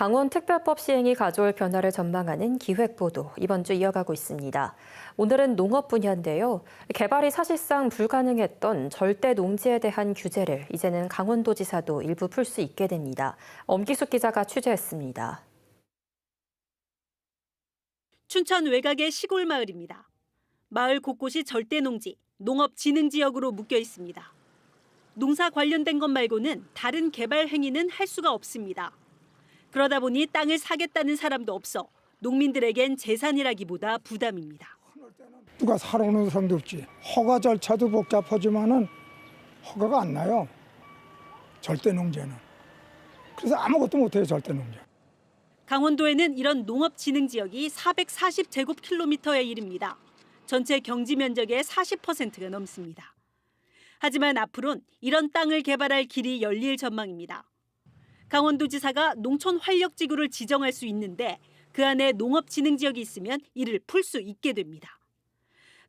강원 특별법 시행이 가져올 변화를 전망하는 기획보도 이번 주 이어가고 있습니다. 오늘은 농업 분야인데요. 개발이 사실상 불가능했던 절대 농지에 대한 규제를 이제는 강원도지사도 일부 풀 수 있게 됩니다. 엄기숙 기자가 취재했습니다. 춘천 외곽의 시골 마을입니다. 마을 곳곳이 절대 농지, 농업 진흥 지역으로 묶여 있습니다. 농사 관련된 것 말고는 다른 개발 행위는 할 수가 없습니다. 그러다 보니 땅을 사겠다는 사람도 없어 농민들에겐 재산이라기보다 부담입니다. 누가 사러 오는 사람도 없지. 허가 절차도 복잡하지만은 허가가 안 나요. 절대 농제는. 그래서 아무것도 못해요 절대 농제. 강원도에는 이런 농업 진흥 지역이 440제곱킬로미터에 이릅니다. 전체 경지 면적의 40%가 넘습니다. 하지만 앞으론 이런 땅을 개발할 길이 열릴 전망입니다. 강원도지사가 농촌 활력지구를 지정할 수 있는데 그 안에 농업진흥지역이 있으면 이를 풀 수 있게 됩니다.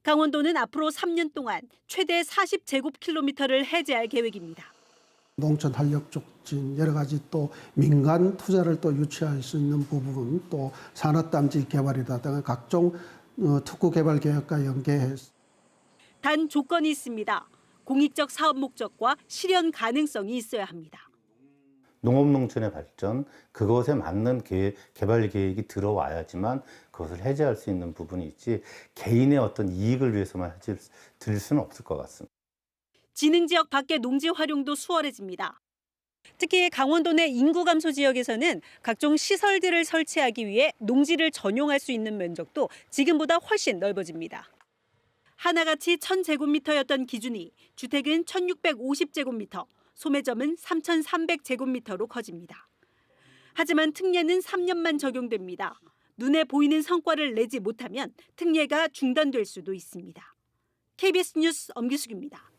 강원도는 앞으로 3년 동안 최대 40제곱킬로미터를 해제할 계획입니다. 농촌 활력 촉진 여러 가지 또 민간 투자를 또 유치할 수 있는 부분 또 산업단지 개발이라든가 각종 어, 특구 개발 계획과 연계해서 단 조건이 있습니다. 공익적 사업 목적과 실현 가능성이 있어야 합니다. 농업농촌의 발전, 그것에 맞는 개, 개발 계획이 들어와야지만 그것을 해제할 수 있는 부분이 있지 개인의 어떤 이익을 위해서만 해제 드릴 수는 없을 것 같습니다. 진흥지역 밖의 농지 활용도 수월해집니다. 특히 강원도 내 인구 감소 지역에서는 각종 시설들을 설치하기 위해 농지를 전용할 수 있는 면적도 지금보다 훨씬 넓어집니다. 하나같이 1000제곱미터였던 기준이 주택은 1650제곱미터, 소매점은 3300제곱미터로 커집니다. 하지만 특례는 3년만 적용됩니다. 눈에 보이는 성과를 내지 못하면 특례가 중단될 수도 있습니다. KBS 뉴스 엄기숙입니다.